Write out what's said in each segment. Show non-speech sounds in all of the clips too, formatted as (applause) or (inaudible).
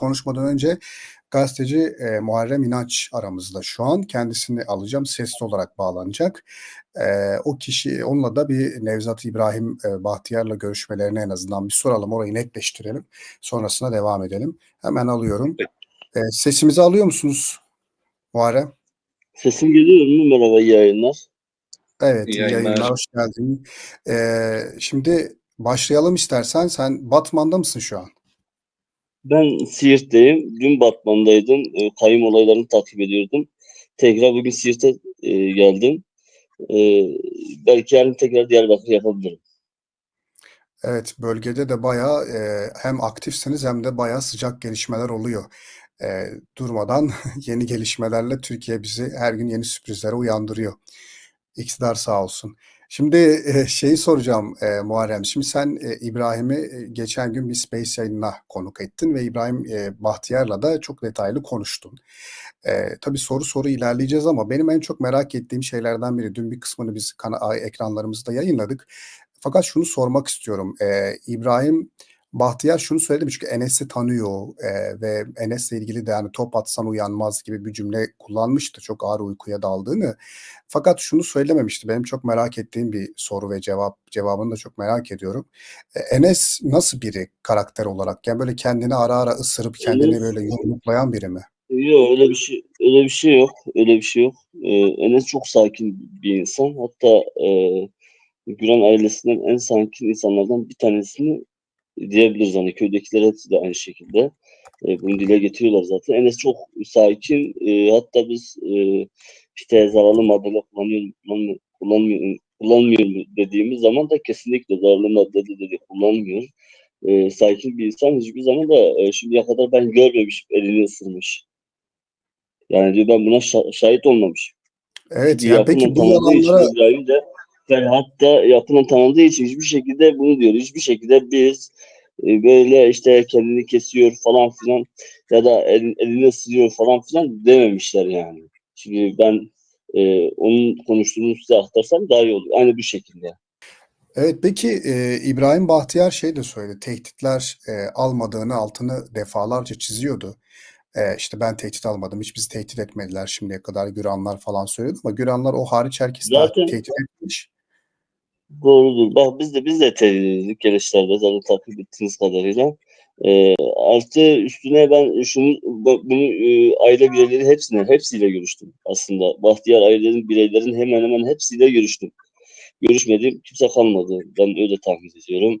konuşmadan önce gazeteci e, Muharrem İnanç aramızda şu an. Kendisini alacağım. Sesli olarak bağlanacak. E, o kişi onunla da bir Nevzat İbrahim e, Bahtiyar'la görüşmelerini en azından bir soralım. Orayı netleştirelim. Sonrasına devam edelim. Hemen alıyorum. E, sesimizi alıyor musunuz Muharrem? Sesim geliyor mu? Merhaba iyi yayınlar. Evet, İyi yayınlar. yayınlar, hoş geldin. Ee, şimdi başlayalım istersen. Sen Batman'da mısın şu an? Ben Siirt'teyim. Dün Batman'daydım. E, kayım olaylarını takip ediyordum. Tekrar bugün Siirt'e e, geldim. E, belki yarın tekrar Diyarbakır yapabilirim. Evet, bölgede de bayağı e, hem aktifsiniz hem de bayağı sıcak gelişmeler oluyor. E, durmadan (laughs) yeni gelişmelerle Türkiye bizi her gün yeni sürprizlere uyandırıyor. İktidar sağ olsun. Şimdi e, şeyi soracağım e, Muharrem. Şimdi sen e, İbrahim'i e, geçen gün bir Space yayınına konuk ettin ve İbrahim e, Bahtiyar'la da çok detaylı konuştun. E, tabii soru soru ilerleyeceğiz ama benim en çok merak ettiğim şeylerden biri, dün bir kısmını biz kana- ekranlarımızda yayınladık. Fakat şunu sormak istiyorum. E, İbrahim Bahtiyar şunu söyledi mi? Çünkü Enes'i tanıyor e, ve Enes'le ilgili de yani top atsan uyanmaz gibi bir cümle kullanmıştı. Çok ağır uykuya daldığını. Fakat şunu söylememişti. Benim çok merak ettiğim bir soru ve cevap cevabını da çok merak ediyorum. E, Enes nasıl biri karakter olarak? Yani böyle kendini ara ara ısırıp kendini Enes- böyle yumruklayan biri mi? Yok öyle bir şey öyle bir şey yok. Öyle bir şey yok. E, Enes çok sakin bir insan. Hatta e, Güran ailesinden en sakin insanlardan bir tanesini diyebiliriz. Hani köydekiler hepsi de aynı şekilde. E, bunu dile getiriyorlar zaten. Enes çok sakin. E, hatta biz e, işte zararlı maddeler kullanıyor, kullanmıyor, kullanmıyor, kullanmıyor mu dediğimiz zaman da kesinlikle zararlı madde dedi kullanmıyor. E, sakin bir insan hiçbir zaman da e, şimdiye kadar ben görmemişim elini ısırmış. Yani diyor ben buna şa- şahit olmamışım. Evet ya peki bu yalanlara İbrahim de Ferhat da yakından tanıdığı için hiçbir şekilde bunu diyor. Hiçbir şekilde biz böyle işte kendini kesiyor falan filan ya da el, elini ısırıyor falan filan dememişler yani. Şimdi ben e, onun konuştuğunu size aktarsam daha iyi olur. Aynı bu şekilde. Evet peki e, İbrahim Bahtiyar şey de söyledi. Tehditler e, almadığını altını defalarca çiziyordu. E, işte ben tehdit almadım. Hiç bizi tehdit etmediler şimdiye kadar. Güranlar falan söyledi ama Güranlar o hariç herkes Zaten- tehdit etmiş. Doğrudur. Bak biz de biz de tehlikeli gelişlerde zaten takip ettiğiniz kadarıyla. Ee, artı üstüne ben şunu bunu e, aile bireyleri hepsine hepsiyle görüştüm aslında. Bahtiyar ailenin bireylerin hemen hemen hepsiyle görüştüm. Görüşmediğim kimse kalmadı. Ben öyle tahmin ediyorum.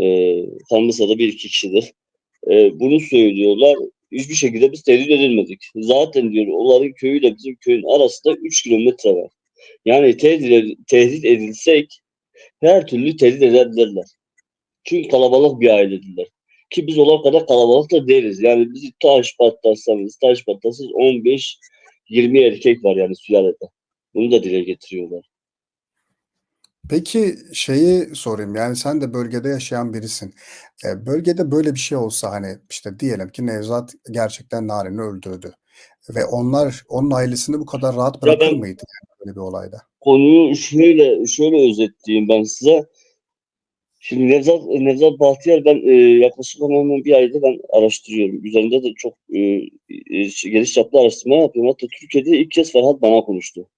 Ee, kalmışsa da bir iki kişidir. Ee, bunu söylüyorlar. Hiçbir şekilde biz tehdit edilmedik. Zaten diyor onların köyüyle bizim köyün arasında 3 kilometre var. Yani tehdit, tehdit edilsek her türlü tehdit edebilirler. Çünkü kalabalık bir ailedirler. Ki biz olan kadar kalabalık da değiliz. Yani bizi taş patlatsanız, taş patlatsanız 15-20 erkek var yani sülalede. Bunu da dile getiriyorlar. Peki şeyi sorayım yani sen de bölgede yaşayan birisin. E, bölgede böyle bir şey olsa hani işte diyelim ki Nevzat gerçekten Narin'i öldürdü. Ve onlar onun ailesini bu kadar rahat bırakır ben- mıydı yani böyle bir olayda? Konuyu şöyle şöyle özetleyeyim ben size. Şimdi Nevzat, Nevzat Bahtiyar ben e, yaklaşık hemen bir ayda ben araştırıyorum. Üzerinde de çok e, e, geniş çaplı araştırma yapıyorum. Hatta Türkiye'de ilk kez Ferhat bana konuştu.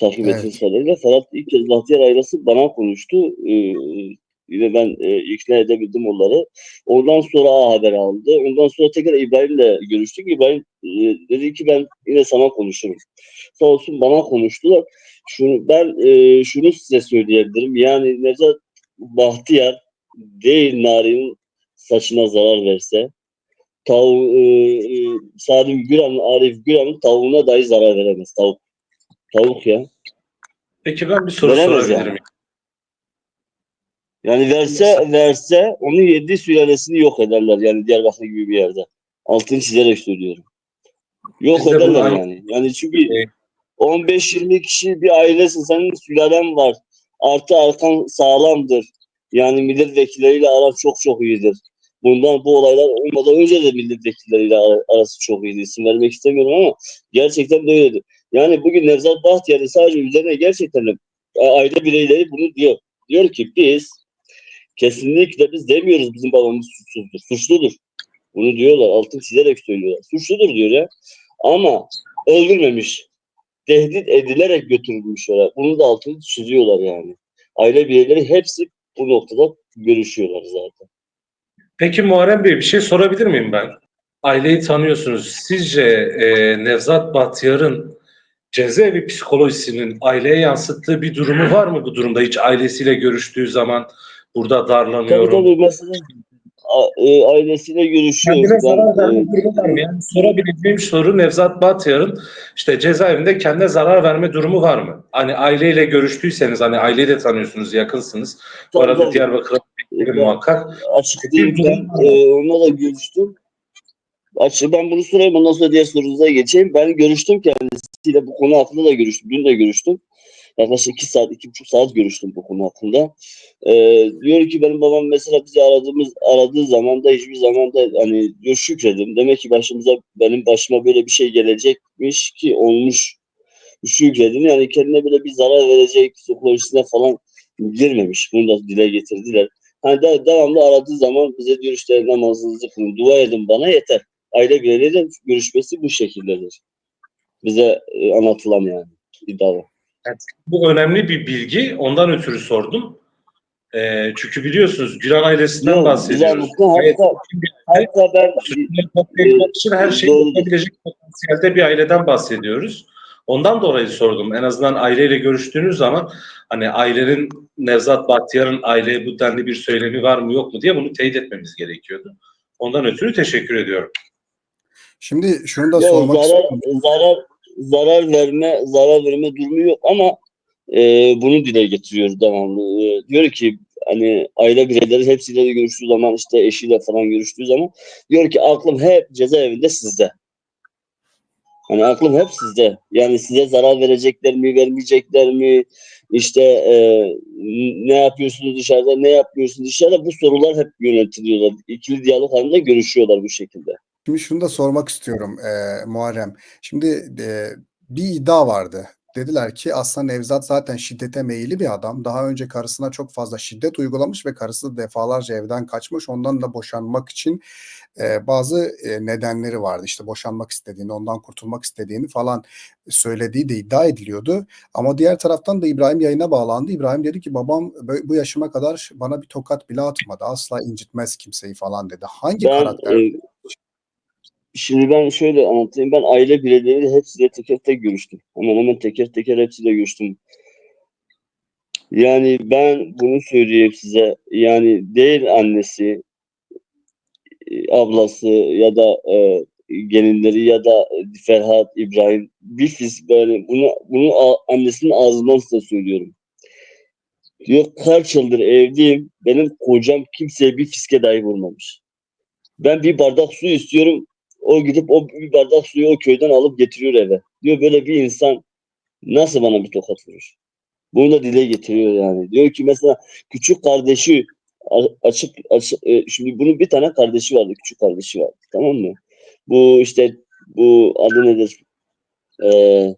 Takip Evet. ettiğiniz kadarıyla Ferhat ilk kez Bahtiyar ailesi bana konuştu. E, ve ben e, ikna edebildim onları. Ondan sonra A Haber aldı. Ondan sonra tekrar İbrahim'le görüştük. İbrahim e, dedi ki ben yine sana konuşurum. Sağ olsun bana konuştular. Şunu, ben e, şunu size söyleyebilirim. Yani Nevzat Bahtiyar değil Nari'nin saçına zarar verse tav e, e, Salim Güran, Arif Güran'ın tavuğuna dahi zarar veremez. Tavuk. Tavuk ya. Peki ben bir soru Veremez sorabilir miyim? Yani verse verse onun yedi sülalesini yok ederler yani Diyarbakır gibi bir yerde. Altını çizerek söylüyorum. Yok Biz de ederler yani. Yani çünkü Evet. 15-20 kişi bir ailesin. Senin sülalen var. Artı arkan sağlamdır. Yani milletvekilleriyle aran çok çok iyidir. Bundan bu olaylar olmadan önce de milletvekilleriyle ara- arası çok iyiydi. İsim vermek istemiyorum ama gerçekten böyledir. Yani bugün Nevzat Bahtiyar'ın sadece üzerine gerçekten aile bireyleri bunu diyor. Diyor ki biz kesinlikle biz demiyoruz bizim babamız suçsuzdur. Suçludur. Bunu diyorlar. Altın çizerek söylüyorlar. Suçludur diyor ya. Ama öldürmemiş. Tehdit edilerek götürülmüş oraya. Bunu da altını çiziyorlar yani. Aile bireyleri hepsi bu noktada görüşüyorlar zaten. Peki Muharrem Bey bir şey sorabilir miyim ben? Aileyi tanıyorsunuz. Sizce e, Nevzat Bahtiyar'ın cezaevi psikolojisinin aileye yansıttığı bir durumu var mı bu durumda? Hiç ailesiyle görüştüğü zaman burada Tabii darlanıyorum. tabii mesela a- e, ailesiyle görüşüyor. Kendine zarar Ben, verme e, durumu var mı? Yani sorabileceğim soru Nevzat Bahtiyar'ın işte cezaevinde kendine zarar verme durumu var mı? Hani aileyle görüştüyseniz hani aileyi de tanıyorsunuz, yakınsınız. Bu tabii arada tabii. Diyarbakır'a Ben- muhakkak. açık değil. Ben e, onunla da görüştüm. Açık, ben bunu sorayım ondan sonra diğer sorunuza geçeyim. Ben görüştüm kendisiyle bu konu hakkında da görüştüm. Dün de görüştüm. Yaklaşık iki saat, iki buçuk saat görüştüm bu konu hakkında. E, diyor ki benim babam mesela bizi aradığımız aradığı zaman da hiçbir zaman da hani diyor şükredin. Demek ki başımıza benim başıma böyle bir şey gelecekmiş ki olmuş. Şükredin yani kendine böyle bir zarar verecek psikolojisine falan girmemiş. Bunu da dile getirdiler. Hani de, devamlı aradığı zaman bize diyor işte namazınızı kılın, dua edin bana yeter. Aile bireyleriyle görüşmesi bu şekildedir. Bize e, anlatılan yani iddia. Bu önemli bir bilgi. Ondan ötürü sordum. Ee, çünkü biliyorsunuz Gülen ailesinden Yok, bahsediyoruz. Gayet hatta- ben için her şeyi yapabilecek potansiyelde bir aileden bahsediyoruz. Ondan dolayı sordum. En azından aileyle görüştüğünüz zaman hani ailenin Nevzat Bahtiyar'ın aileye bu denli bir söylemi var mı yok mu diye bunu teyit etmemiz gerekiyordu. Ondan ötürü teşekkür ediyorum. Şimdi şunu da ya sormak zarar, istiyorum. zarar zarar verme zarar verme durumu yok ama e, bunu dile getiriyor devamlı. E, diyor ki hani aile bireyleri hepsiyle de görüştüğü zaman işte eşiyle falan görüştüğü zaman diyor ki aklım hep cezaevinde sizde. Hani aklım hep sizde. Yani size zarar verecekler mi, vermeyecekler mi? İşte e, ne yapıyorsunuz dışarıda, ne yapıyorsunuz dışarıda? Bu sorular hep yöneltiliyorlar. İkili diyalog halinde görüşüyorlar bu şekilde. Şimdi şunu da sormak istiyorum eee Muharrem. Şimdi eee, bir iddia vardı. Dediler ki aslında Nevzat zaten şiddete meyilli bir adam. Daha önce karısına çok fazla şiddet uygulamış ve karısı da defalarca evden kaçmış. Ondan da boşanmak için eee, bazı eee, nedenleri vardı. İşte boşanmak istediğini, ondan kurtulmak istediğini falan söylediği de iddia ediliyordu. Ama diğer taraftan da İbrahim yayına bağlandı. İbrahim dedi ki babam bu yaşıma kadar bana bir tokat bile atmadı. Asla incitmez kimseyi falan dedi. Hangi Ben karakter? e, şimdi ben şöyle anlatayım. Ben aile bireyleriyle hepsiyle teker tek görüştüm. Hemen hemen teker teker hepsiyle görüştüm. Yani ben bunu söyleyeyim size. Yani değil annesi, e, ablası ya da e, gelinleri ya da Ferhat, İbrahim bir fisk böyle bunu bunu annesinin ağzından size söylüyorum. Diyor kaç yıldır evliyim. Benim kocam kimseye bir fiske dahi vurmamış. Ben bir bardak su istiyorum. O gidip o bir bardak suyu o köyden alıp getiriyor eve. Diyor böyle bir insan nasıl bana bir tokat vurur? Bunu da dile getiriyor yani. Diyor ki mesela küçük kardeşi açık, açık e, şimdi bunun bir tane kardeşi vardı. Küçük kardeşi vardı. Tamam mı? Bu işte bu adı nedir? Ee,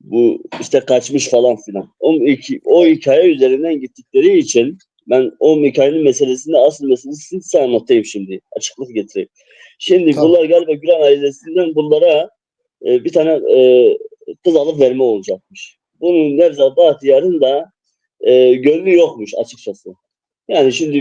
bu işte kaçmış falan filan. O, iki, o hikaye üzerinden gittikleri için ben o hikayenin meselesini asıl meselesini size anlatayım şimdi. Açıklık getireyim. Şimdi Tamam. bunlar galiba Gülen ailesinden bunlara e, bir tane e, kız alıp verme olacakmış. Bunun Nevzat Bahtiyar'ın da e, gönlü yokmuş açıkçası. Yani şimdi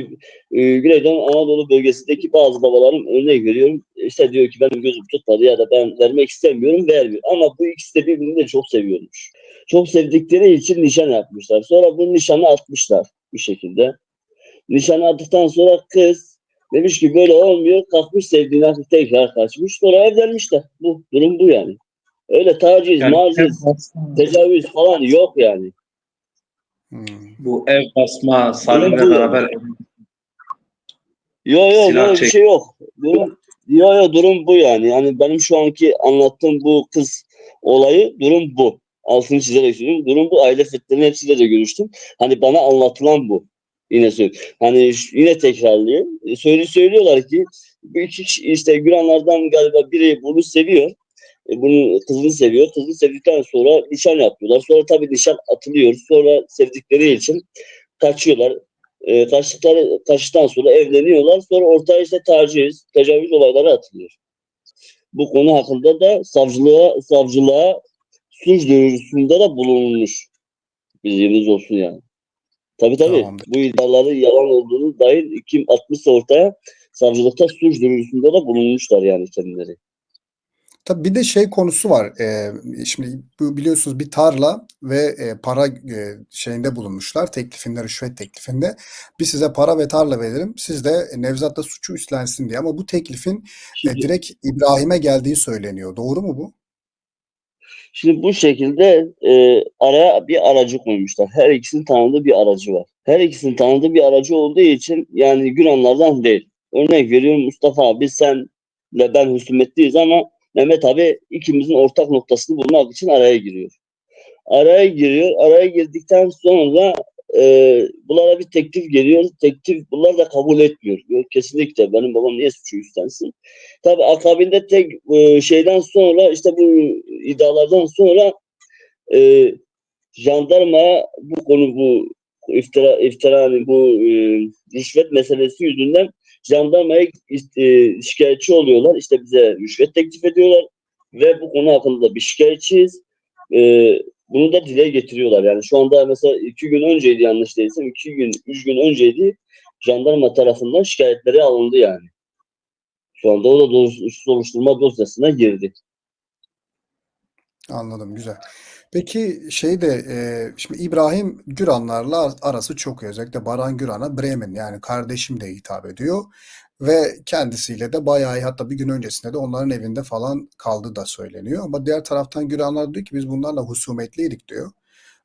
e, Güneydoğu Anadolu bölgesindeki bazı babaların örnek veriyorum. İşte diyor ki benim gözüm tutmadı ya da ben vermek istemiyorum vermiyor. Ama bu ikisi de birbirini de çok seviyormuş. Çok sevdikleri için nişan yapmışlar. Sonra bu nişanı atmışlar bir şekilde. Nişanı attıktan sonra kız demiş ki böyle olmuyor. Kalkmış sevdiğine tekrar kaçmış. Sonra evlenmişler. Bu durum bu yani. Öyle taciz, Yani maciz, tecavüz falan yok yani. Hmm. bu ev basma, Salim'le beraber Yo yo Silah böyle bir çek- şey yok. Durum, yo yo durum bu yani. Yani benim şu anki anlattığım bu kız olayı durum bu. Altını çizerek söylüyorum. Durum bu. Aile fertlerinin hepsiyle de görüştüm. Hani bana anlatılan bu. Yine. Hani yine tekrarlayayım. E, Söyle, söylüyorlar ki işte Gülenlerden galiba biri bunu seviyor. E, bunun kızını seviyor. Kızını sevdikten sonra nişan yapıyorlar. Sonra tabii nişan atılıyor. Sonra sevdikleri için kaçıyorlar. E, kaçtıkları, kaçtıktan sonra evleniyorlar. Sonra ortaya işte taciz, tecavüz olayları atılıyor. Bu konu hakkında da savcılığa, savcılığa suç duyurusunda da bulunmuş. Bilginiz olsun yani. Tabii tabii. Tamamdır. Bu iddiaları yalan olduğunu dair kim atmışsa ortaya savcılıkta suç duyurusunda da bulunmuşlar yani kendileri. Tabii bir de şey konusu var. Eee, şimdi bu biliyorsunuz bir tarla ve e, para e, şeyinde bulunmuşlar. Teklifinde, rüşvet teklifinde. Biz size para ve tarla verelim. Siz de Nevzat da suçu üstlensin diye. Ama bu teklifin e, direkt İbrahim'e geldiği söyleniyor. Doğru mu bu? Şimdi bu şekilde e, araya bir aracı koymuşlar. Her ikisinin tanıdığı bir aracı var. Her ikisinin tanıdığı bir aracı olduğu için yani Güranlardan değil. Örnek veriyorum Mustafa abi senle ben husumetliyiz ama Mehmet abi ikimizin ortak noktasını bulmak için araya giriyor. Araya giriyor. Araya girdikten sonra e, bunlara bir teklif geliyor. Teklif bunlar da kabul etmiyor. Diyor, kesinlikle benim babam niye suçu üstlensin? Tabi akabinde tek e, şeyden sonra işte bu iddialardan sonra e, jandarmaya bu konu bu iftira, iftira hani bu e, rüşvet meselesi yüzünden jandarmaya e, şikayetçi oluyorlar. İşte bize rüşvet teklif ediyorlar ve bu konu hakkında da bir şikayetçiyiz. E, bunu da dile getiriyorlar. Yani şu anda mesela iki gün önceydi yanlış değilsem iki gün, üç gün önceydi jandarma tarafından şikayetleri alındı yani. Şu anda o da dos- soruşturma dosyasına girdi. Anladım, güzel. Peki şey de e, şimdi İbrahim Güranlarla arası çok iyi. Özellikle Baran Güran'a Bremen yani kardeşim de hitap ediyor. Ve kendisiyle de bayağı iyi hatta bir gün öncesinde de onların evinde falan kaldı da söyleniyor. Ama diğer taraftan Güranlar diyor ki biz bunlarla husumetliydik diyor.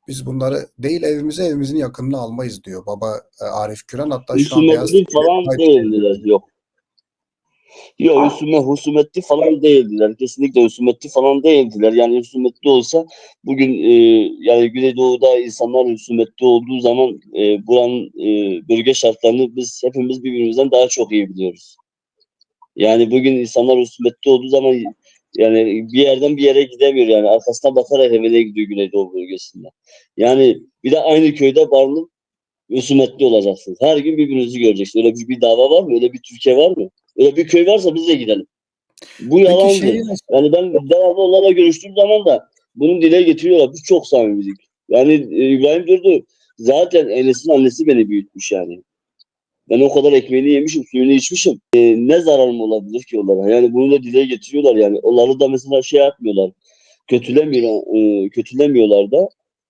Biz bunları değil evimize evimizin yakınına almayız diyor baba e, Arif Güran. Hatta şu an Beyaz Husumetli TV'de falan değildiler. Yok. Yok husume, husumetli falan değildiler. Kesinlikle husumetli falan değildiler. Yani husumetli olsa bugün e, yani Güneydoğu'da insanlar husumetli olduğu zaman e, buranın e, bölge şartlarını biz hepimiz birbirimizden daha çok iyi biliyoruz. Yani bugün insanlar husumetli olduğu zaman yani bir yerden bir yere gidemiyor yani arkasına bakarak evine gidiyor Güneydoğu bölgesinde. Yani bir de aynı köyde barınıp husumetli olacaksınız. Her gün birbirinizi göreceksiniz. Öyle bir, bir dava var mı? Öyle bir Türkiye var mı? Öyle bir köy varsa biz de gidelim. Bu Peki yalandı. şeyi Yani ben devamlı onlarla görüştüğüm zaman da bunu dile getiriyorlar. Biz çok samimiydik. Yani e, İbrahim diyordu zaten Enes'in annesi beni büyütmüş yani. Ben o kadar ekmeğini yemişim, suyunu içmişim. E, ne zararım olabilir ki onlara? Yani bunu da dile getiriyorlar yani. Onları da mesela şey yapmıyorlar. Kötülemiyor, e, kötülemiyorlar da.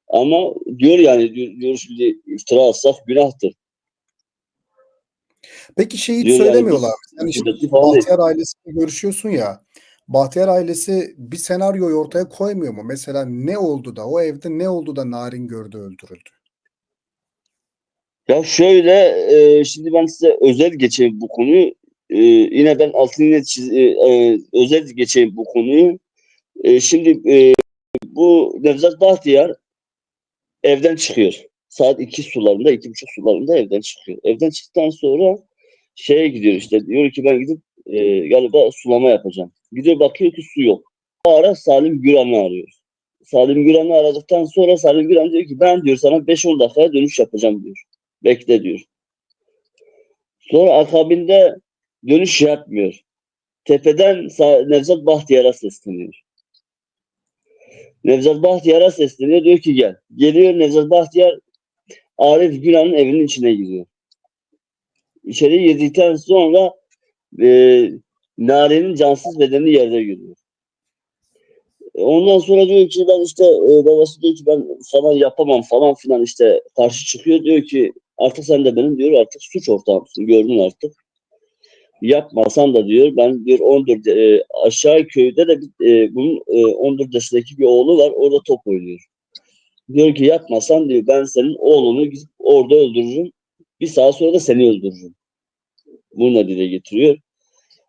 Ama diyor yani diyor, diyor şimdi iftira atsak günahtır. Peki şey hiç Diyor yani söylemiyorlar. biz Sen işte. Bahtiyar ailesiyle görüşüyorsun ya. Bahtiyar ailesi bir senaryoyu ortaya koymuyor mu? Mesela ne oldu da o evde ne oldu da Narin gördü öldürüldü? Ya şöyle e, şimdi ben size özel geçeyim bu konuyu. E, yine ben altını yine çiz, e, e, özel geçeyim bu konuyu. E, şimdi e, bu Nevzat Bahtiyar evden çıkıyor. Saat iki sularında, iki buçuk sularında evden çıkıyor. Evden çıktıktan sonra şeye gidiyor işte. Diyor ki ben gidip e, galiba sulama yapacağım. Gidiyor bakıyor ki su yok. O ara Salim Güran'ı arıyor. Salim Güran'ı aradıktan sonra Salim Güran diyor ki ben diyor sana 5-10 dakikaya dönüş yapacağım diyor. Bekle diyor. Sonra akabinde dönüş yapmıyor. Tepeden Nevzat Bahtiyar'a sesleniyor. Nevzat Bahtiyar'a sesleniyor. Diyor ki gel. Geliyor Nevzat Bahtiyar Arif Günan'ın evinin içine giriyor. İçeri girdikten sonra e, Nare'nin cansız bedeni yerde görüyor. E, Ondan sonra diyor ki ben işte e, babası diyor ki ben sana yapamam falan filan işte karşı çıkıyor. Diyor ki artık sen de benim diyor artık suç ortağımsın gördün artık. Yapmasan da diyor ben diyor 14 e, aşağı köyde de bir, e, bunun e, 14 yaşındaki bir oğlu var orada top oynuyor. Diyor ki yapmasan diyor ben senin oğlunu gidip orada öldürürüm. Bir saat sonra da seni öldürürüm. Bunu dile getiriyor.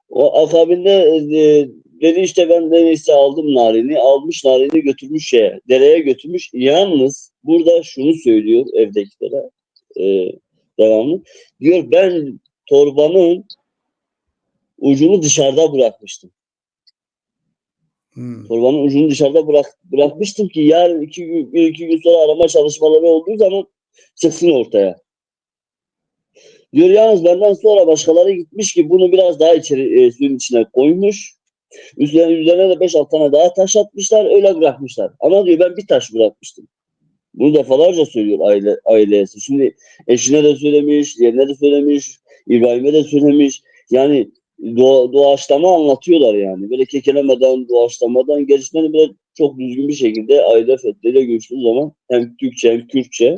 O akabinde e, dedi işte ben de neyse aldım narini. Almış narini götürmüş şeye. Dereye götürmüş. Yalnız burada şunu söylüyor evdekilere. E, devamlı. Diyor ben torbanın ucunu dışarıda bırakmıştım. Hmm. Torbanın ucunu dışarıda bırak, bırakmıştım ki yarın iki gün, bir iki gün sonra arama çalışmaları olduğu zaman çıksın ortaya. Diyor yalnız benden sonra başkaları gitmiş ki bunu biraz daha içeri e, suyun içine koymuş. Üzerine, üzerine de 5-6 tane daha taş atmışlar öyle bırakmışlar. Ama diyor ben bir taş bırakmıştım. Bunu defalarca söylüyor aile ailesi. Şimdi eşine de söylemiş, diğerine de söylemiş, İbrahim'e de söylemiş. Yani doğa, doğaçlama anlatıyorlar yani. Böyle kekelemeden, doğaçlamadan gerisini böyle çok düzgün bir şekilde aile fertleriyle görüştüğün zaman hem Türkçe hem Kürtçe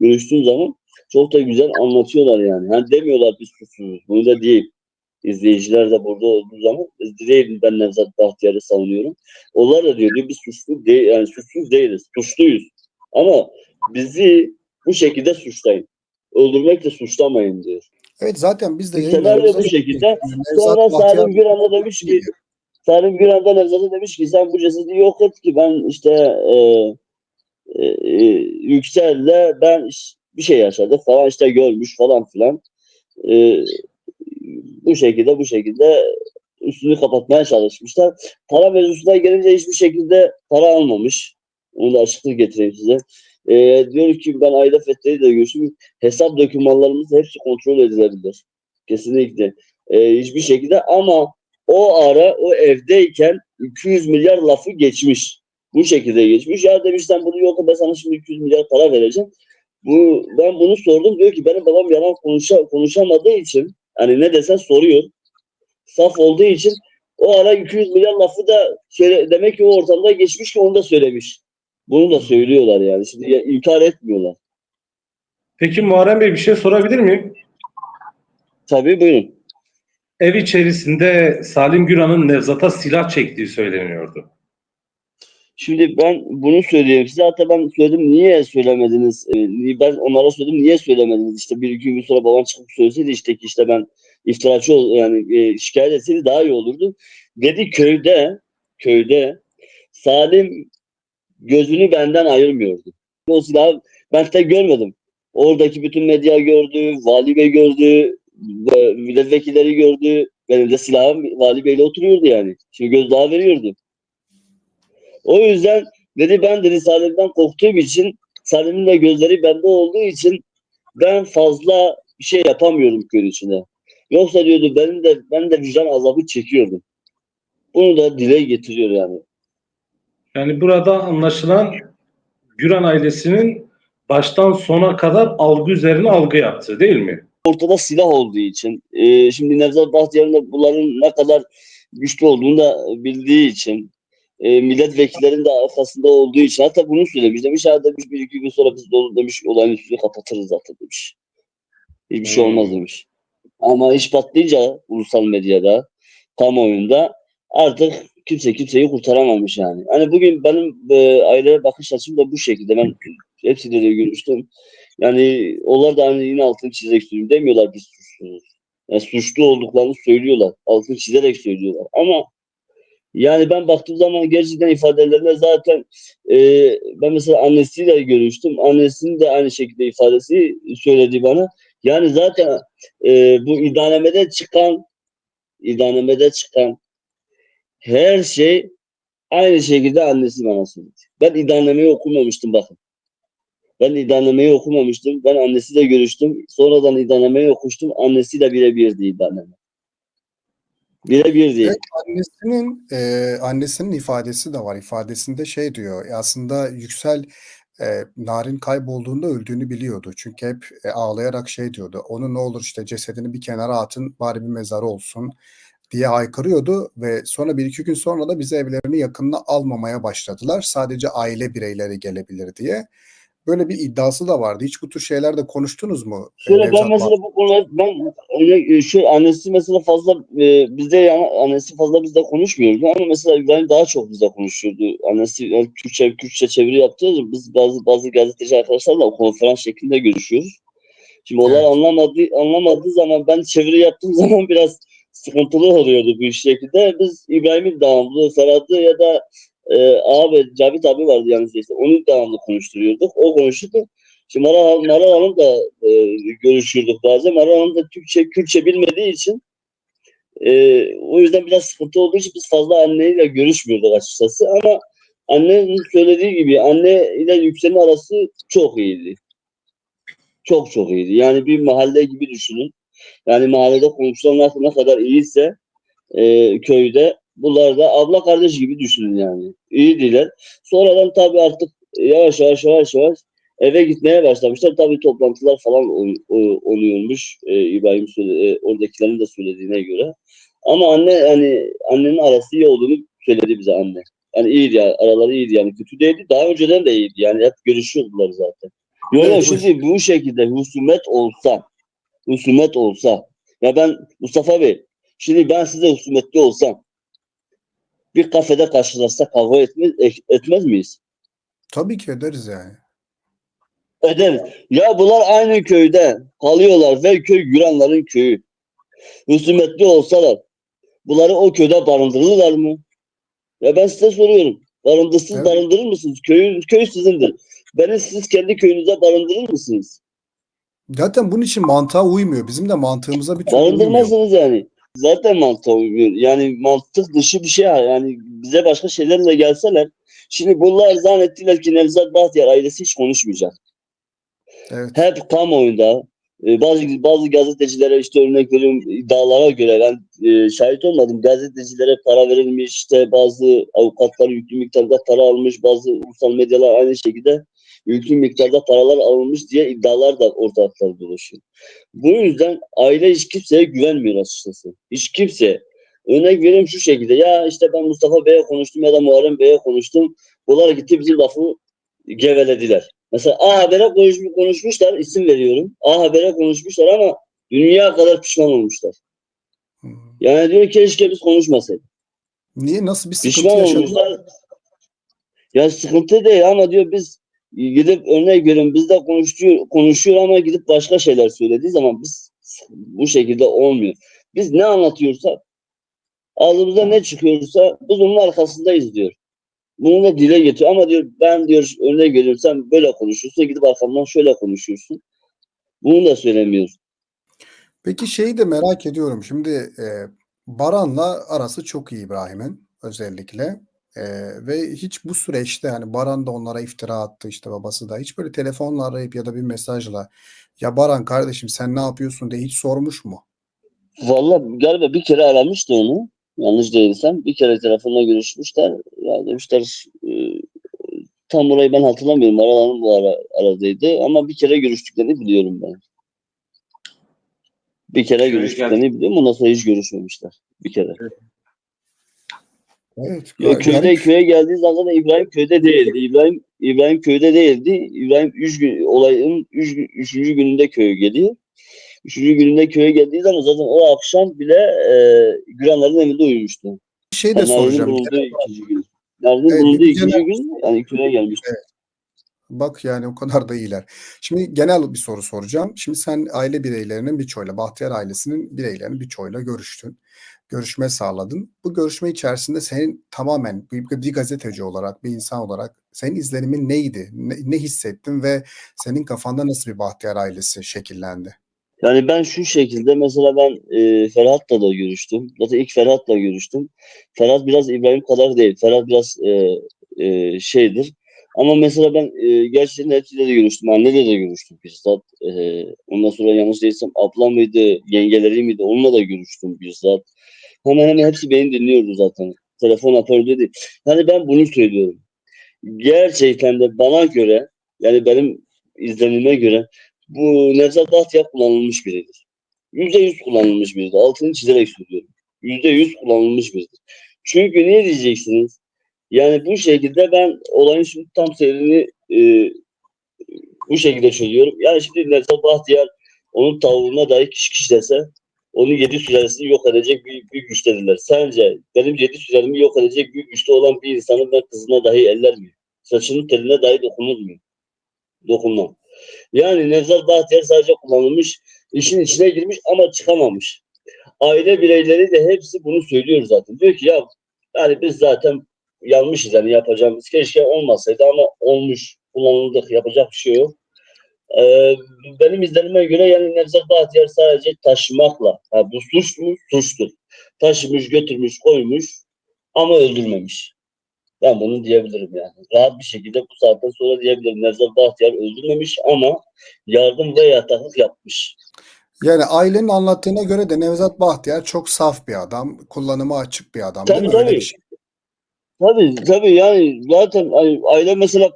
görüştüğün zaman çok da güzel anlatıyorlar yani. Hani demiyorlar biz suçsuzuz. Bunu da değil. İzleyiciler de burada olduğu zaman değil ben Nevzat Bahtiyar'ı savunuyorum. Onlar da diyor, diyor biz suçlu değil, yani suçsuz değiliz. Suçluyuz. Ama bizi bu şekilde suçlayın. Öldürmekle suçlamayın diyor. Evet zaten biz de Senaryo bu şekilde. Sonra Salim Güran da demiş ki Salim Güran da Nevzat'a demiş ki sen bu cesedi yok et ki ben işte e, e, e, Yüksel'le ben iş- bir şey yaşadık falan işte görmüş falan filan. E, bu şekilde bu şekilde üstünü kapatmaya çalışmışlar. Para mevzusuna gelince hiçbir şekilde para almamış. Onu da açıklık getireyim size. E, diyor ki ben Ayda Fethi'yi de görüştüm. Hesap dokümanlarımız hepsi kontrol edilebilir. Kesinlikle. E, hiçbir şekilde ama o ara o evdeyken 200 milyar lafı geçmiş. Bu şekilde geçmiş. Ya demiş sen bunu yok ben sana şimdi 200 milyar para vereceğim. Bu, ben bunu sordum diyor ki benim babam yalan konuşa, konuşamadığı için hani ne desen soruyor. Saf olduğu için o ara 200 milyar lafı da söyle, demek ki o ortamda geçmiş ki onu da söylemiş. Bunu da söylüyorlar yani. Şimdi ya- inkar etmiyorlar. Peki Muharrem Bey bir şey sorabilir miyim? Tabii buyurun. Ev içerisinde Salim Güran'ın Nevzat'a silah çektiği söyleniyordu. Şimdi ben bunu söyleyeyim size. Hatta ben söyledim niye söylemediniz? Ee, ben onlara söyledim niye söylemediniz? İşte bir iki gün sonra babam çıkıp söyleseydi işte ki işte ben iftiracı ol yani e, şikayet etseydi daha iyi olurdu. Dedi köyde köyde Salim gözünü benden ayırmıyordu. O silahı ben tek görmedim. Oradaki bütün medya gördü, vali bey gördü, milletvekilleri gördü. Benim de silahım vali beyle oturuyordu yani. Şimdi gözdağı veriyordu. O yüzden dedi ben dedi Salim'den korktuğum için Salim'in de gözleri bende olduğu için ben fazla bir şey yapamıyorum köy içinde. Yoksa diyordu benim de ben de vicdan azabı çekiyordum. Bunu da dile getiriyor yani. Yani burada anlaşılan Güran ailesinin baştan sona kadar algı üzerine algı yaptığı değil mi? Ortada silah olduğu için e, şimdi Nevzat Bahtiyar'ın da bunların ne kadar güçlü olduğunu da bildiği için e, milletvekillerin de arkasında olduğu için hatta bunu söylemiş demiş ha demiş bir iki gün sonra biz dolu demiş olayın üstünü kapatırız zaten demiş. Hiçbir şey Hmm. olmaz demiş. Ama iş patlayınca ulusal medyada kamuoyunda artık kimse kimseyi kurtaramamış yani. Hani bugün benim e, aileye bakış açım da bu şekilde. Ben hepsiyle de görüştüm. Yani onlar da hani yine altını çizerek söylüyorum. Demiyorlar biz suçluyuz. Yani suçlu olduklarını söylüyorlar. Altını çizerek söylüyorlar. Ama yani ben baktığım zaman gerçekten ifadelerine zaten e, ben mesela annesiyle görüştüm. Annesinin de aynı şekilde ifadesi söyledi bana. Yani zaten e, bu iddianamede çıkan iddianamede çıkan her şey aynı şekilde annesi bana söyledi. Ben iddianameyi okumamıştım bakın. Ben iddianameyi okumamıştım. Ben annesiyle görüştüm. Sonradan iddianameyi okumuştum. Annesiyle birebirdi iddianame. Birebir değil. Evet, annesinin e, annesinin ifadesi de var. İfadesinde şey diyor. e, Aslında Yüksel e, Narin kaybolduğunda öldüğünü biliyordu. Çünkü hep e, ağlayarak şey diyordu. Onu ne olur işte cesedini bir kenara atın bari bir mezarı olsun diye haykırıyordu ve sonra bir iki gün sonra da bize evlerini yakınına almamaya başladılar. Sadece aile bireyleri gelebilir diye. Böyle bir iddiası da vardı. Hiç bu tür şeyler de konuştunuz mu? Şöyle ben mesela bu konuda ben öyle, şu annesi mesela fazla e, bizde yani annesi fazla bizde konuşmuyordu ama mesela İbrahim daha çok bizde konuşuyordu. Annesi yani Türkçe Kürtçe çeviri yaptığı için biz bazı bazı gazeteci arkadaşlarla konferans şeklinde görüşüyoruz. Şimdi onlar Evet. anlamadığı anlamadığı zaman ben çeviri yaptığım (laughs) zaman biraz sıkıntılı oluyordu bu iş şekilde. Biz İbrahim'in devamlı Ferhat'ı ya da e, abi Cavit abi vardı yalnız işte onu devamlı konuşturuyorduk. O konuşurdu. Şimdi Maral, Maral Hanım da e, görüşürdük bazen. Maral Hanım da Türkçe, Kürtçe bilmediği için e, o yüzden biraz sıkıntı olduğu için biz fazla anneyle görüşmüyorduk açıkçası. Ama annenin söylediği gibi anne ile Yüksel'in arası çok iyiydi. Çok çok iyiydi. Yani bir mahalle gibi düşünün. Yani mahallede komşular ne kadar iyiyse e, köyde bunlar da abla kardeş gibi düşünün yani. İyiydiler. Sonradan tabii artık yavaş yavaş yavaş yavaş eve gitmeye başlamışlar. Tabii toplantılar falan oluyormuş. E, İbrahim söyle, e, oradakilerin de söylediğine göre. Ama anne yani annenin arası iyi olduğunu söyledi bize anne. Yani iyiydi yani, araları iyiydi yani kötü değildi. Daha önceden de iyiydi yani hep görüşüyordular zaten. Yok Evet, şimdi bu şekilde husumet olsa, husumet olsa ya ben Mustafa Bey şimdi ben size husumetli olsam bir kafede karşılaşsak kavga etmez, etmez miyiz? Tabii ki ederiz yani. Ederiz. Ya bunlar aynı köyde kalıyorlar ve köy Güranların köyü. Husumetli olsalar bunları o köyde barındırırlar mı? Ya ben size soruyorum. Barındırsız Evet. barındırır mısınız? Köy, köy sizindir. Beni siz kendi köyünüze barındırır mısınız? Zaten bunun için mantığa uymuyor. Bizim de mantığımıza bir türlü uymuyor. Barındırmazsınız yani. Zaten mantığa uymuyor. Yani mantık dışı bir şey. Yani bize başka şeylerle gelseler. Şimdi bunlar zannettiler ki Nevzat Bahtiyar ailesi hiç konuşmayacak. Evet. hep kamuoyunda e, bazı bazı gazetecilere işte örnek veriyorum iddialara göre ben e, şahit olmadım. Gazetecilere para verilmiş işte bazı avukatlar yüklü miktarda para almış bazı ulusal medyalar aynı şekilde yüklü miktarda paralar alınmış diye iddialar da ortalıklarda dolaşıyor. Bu yüzden aile hiç kimseye güvenmiyor açıkçası. Hiç kimse. Örnek vereyim şu şekilde ya işte ben Mustafa Bey'e konuştum ya da Muharrem Bey'e konuştum. Bunlar gitti bizim lafı gevelediler. Mesela A Haber'e konuşmuş, konuşmuşlar, isim veriyorum. A Haber'e konuşmuşlar ama dünya kadar pişman olmuşlar. Hmm. Yani diyor keşke biz konuşmasaydık. Niye? Nasıl bir sıkıntı Pişman yaşadın? olmuşlar. Ya sıkıntı değil ama diyor biz gidip örnek veriyorum biz de konuşuyor, konuşuyor ama gidip başka şeyler söylediği zaman biz bu şekilde olmuyor. Biz ne anlatıyorsak ağzımıza ne çıkıyorsa biz onun arkasındayız diyor. Bunu da dile getiriyor ama diyor ben diyor örnek veriyorum sen böyle konuşuyorsun gidip arkamdan şöyle konuşuyorsun. Bunu da söylemiyorsun. Peki şeyi de merak ediyorum. Şimdi e, Baran'la arası çok iyi İbrahim'in özellikle. E, ve hiç bu süreçte hani Baran da onlara iftira attı işte babası da hiç böyle telefonla arayıp ya da bir mesajla ya Baran kardeşim sen ne yapıyorsun diye hiç sormuş mu? Vallahi galiba bir kere aramıştı onu. Yanlış değilsem. Bir kere telefonla görüşmüşler. Ya demişler e, tam orayı ben hatırlamıyorum. Aralarını bu ara, aradıydı. Ama bir kere görüştüklerini biliyorum ben. Bir kere görüştüklerini biliyorum. Ondan sonra hiç görüşmemişler. Bir kere. Evet. Ya ga- köyde garip. köye geldiği zaman da İbrahim köyde değildi. İbrahim İbrahim köyde değildi. İbrahim üç gün olayın üç, üçüncü gününde köye geliyor. Üçüncü gününde köye geldiği zaman zaten o akşam bile e, Güranların evinde uyumuştu. Şey de Yani soracağım. bulunduğu ikinci gün. Narin'in Evet, bulunduğu bir ikinci gün yani köye gelmişti. Bak yani o kadar da iyiler. Şimdi genel bir soru soracağım. Şimdi sen aile bireylerinin birçoğuyla, Bahtiyar ailesinin bireylerinin birçoğuyla görüştün. Görüşme sağladın. Bu görüşme içerisinde senin tamamen bir, bir gazeteci olarak, bir insan olarak senin izlenimin neydi? Ne, ne hissettin ve senin kafanda nasıl bir Bahtiyar ailesi şekillendi? Yani ben şu şekilde mesela ben e, Ferhat'la da görüştüm. Zaten ilk Ferhat'la görüştüm. Ferhat biraz İbrahim kadar değil. Ferhat biraz e, e, şeydir. Ama mesela ben e, gerçekten hepsiyle de görüştüm. Anneyle de görüştüm bizzat. E, ondan sonra yanlış değilsem abla mıydı, yengeleri miydi? Onunla da görüştüm bizzat. Hemen hemen hepsi beni dinliyordu zaten. Telefon aparı dedi. Yani ben bunu söylüyorum. Gerçekten de bana göre yani benim izlenime göre bu Nevzat Bahtiyar kullanılmış biridir. Yüzde yüz kullanılmış biridir. Altını çizerek söylüyorum. Yüzde yüz kullanılmış biridir. Çünkü niye diyeceksiniz? Yani bu şekilde ben olayın şimdi tam seyrini e, bu şekilde çözüyorum. Yani şimdi Nevzat Bahtiyar onun tavrına dair kişi kişi dese onun yedi sülalesini yok edecek büyük, büyük güçtedirler. Sence benim yedi sülalemi yok edecek büyük güçte olan bir insanın ben kızına dahi eller miyim? Saçının teline dahi dokunur muyum? Dokunmam. Yani Nevzat Bahtiyar sadece kullanılmış, işin içine girmiş ama çıkamamış. Aile bireyleri de hepsi bunu söylüyor zaten. Diyor ki ya yani biz zaten yanmışız yani yapacağımız keşke olmasaydı ama olmuş, kullanıldık, yapacak bir şey yok. Ee, benim izlenime göre yani Nevzat Bahtiyar sadece taşımakla, ha, bu suç mu? Suçtur. Taşımış, götürmüş, koymuş ama öldürmemiş. Ben bunu diyebilirim yani. Rahat bir şekilde bu saatten sonra diyebilirim. Nevzat Bahtiyar öldürmemiş ama yardım ve yataklık yapmış. Yani ailenin anlattığına göre de Nevzat Bahtiyar çok saf bir adam, kullanıma açık bir adam değil Tabii, mi? Öyle tabii. bir şey. Tabii tabii yani zaten hani aile mesela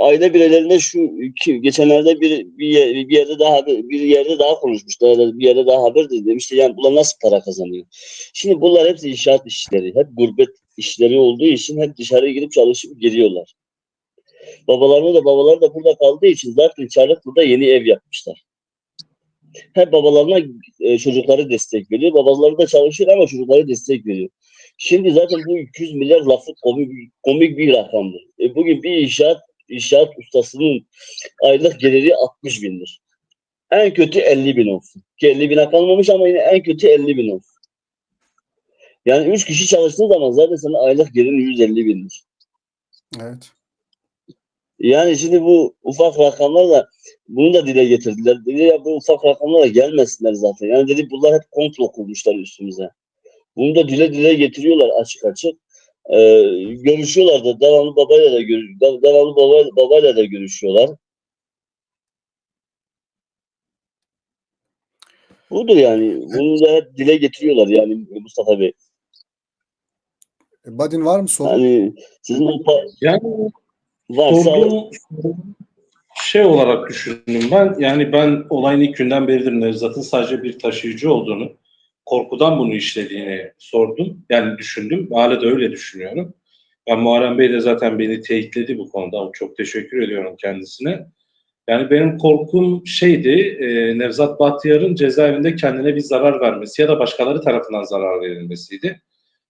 aile bireylerinde şu iki, geçenlerde bir bir, yer- bir yerde daha bir yerde daha konuşmuşlar bir yerde daha haber de demişti yani bunlar nasıl para kazanıyor? Şimdi bunlar hepsi inşaat işleri, hep gurbet işleri olduğu için hep dışarı gidip çalışıp geliyorlar. Babalarını da babaları da burada kaldığı için zaten Çarlıklı'da yeni ev yapmışlar. Hep babalarına e, çocukları destek veriyor. Babaları da çalışıyor ama çocukları destek veriyor. Şimdi zaten bu 200 milyar lafı komik, komik bir rakamdır. E bugün bir inşaat inşaat ustasının aylık geliri 60 bindir. En kötü 50 bin olsun. Ki 50 bine kalmamış ama yine en kötü 50 bin olsun. Yani 3 kişi çalıştığı zaman zaten senin aylık gelirin 150 bindir. Evet. Yani şimdi bu ufak rakamlarla bunu da dile getirdiler. Dedi ya bu ufak rakamlarla gelmesinler zaten. Yani dedi bunlar hep komplo kurmuşlar üstümüze. Bunu da dile dile getiriyorlar açık açık. Ee, görüşüyorlar da devamlı babayla da devamlı baba, babayla da görüşüyorlar. Budur yani. Bunu da hep dile getiriyorlar yani Mustafa Bey. Badin var mı sorun? Yani sizin o pa- Yani varsa şey olarak düşündüm ben. Yani ben olayın ilk günden beridir Nevzat'ın sadece bir taşıyıcı olduğunu, korkudan bunu işlediğini sordum. Yani düşündüm. Hala da öyle düşünüyorum. Yani Muharrem Bey de zaten beni teyitledi bu konuda. Çok teşekkür ediyorum kendisine. Yani benim korkum şeydi, e, Nevzat Bahtiyar'ın cezaevinde kendine bir zarar vermesi ya da başkaları tarafından zarar verilmesiydi.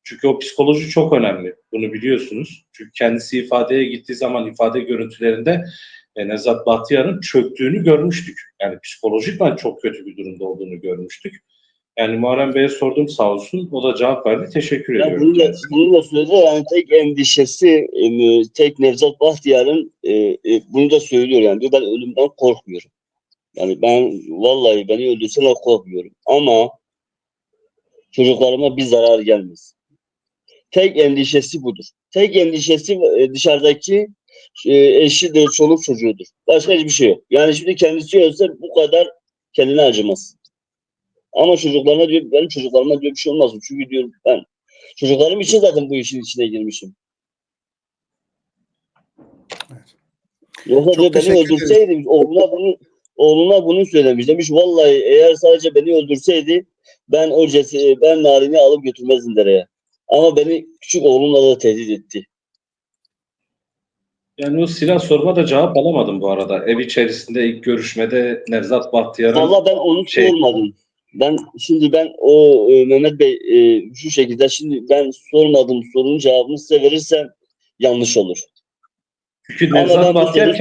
Çünkü o psikoloji çok önemli. Bunu biliyorsunuz. Çünkü kendisi ifadeye gittiği zaman ifade görüntülerinde e, Nevzat Bahtiyar'ın çöktüğünü görmüştük. Yani psikolojikman çok kötü bir durumda olduğunu görmüştük. Yani Muharrem Bey'e sordum sağ olsun. O da cevap verdi. Teşekkür Ya ediyorum. bunu da, kendisine. bunu da söyledi yani tek endişesi e, tek Nevzat Bahtiyar'ın e, e, bunu da söylüyor yani diyor ben ölümden korkmuyorum. Yani ben vallahi beni öldürseler korkmuyorum ama çocuklarıma bir zarar gelmez. Tek endişesi budur. Tek endişesi dışarıdaki eşidir, çoluk çocuğudur. Başka hiçbir şey yok. Yani şimdi kendisi ölse bu kadar kendine acımaz. Ama çocuklarına diyor, benim çocuklarıma diyor bir şey olmaz. Çünkü diyor ben çocuklarım için zaten bu işin içine girmişim. Evet. Yoksa Çok diyor beni öldürseydi oğluna bunu oğluna bunu söylemiş. Demiş vallahi eğer sadece beni öldürseydi ben o cesedi, ben narini alıp götürmezdim dereye. Ama beni küçük oğlumla da tehdit etti. Yani o silah sorma da cevap alamadım bu arada. Ev içerisinde ilk görüşmede Nevzat Bahtiyar'ın Vallahi ben onu şey- sormadım. Ben şimdi ben o e, Mehmet Bey e, şu şekilde şimdi ben sormadım sorunun cevabını size verirsem yanlış olur. Çünkü Nevzat Bahtiyar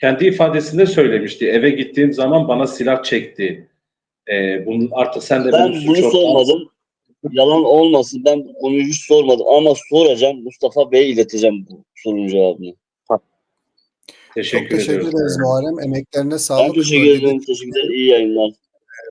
kendi, ifadesinde söylemişti. Eve gittiğim zaman bana silah çekti. Ee, bunu artık sen de Ben bunu ortağım- sormadım. Yalan olmasın ben konuyu hiç sormadım ama soracağım Mustafa Bey'e ileteceğim bu sorunun cevabını. Teşekkür, Çok teşekkür ediyoruz. ederiz Muharrem. Emeklerine Ben sağlık. teşekkür Bölgede- ederim. Teşekkürler. İyi yayınlar.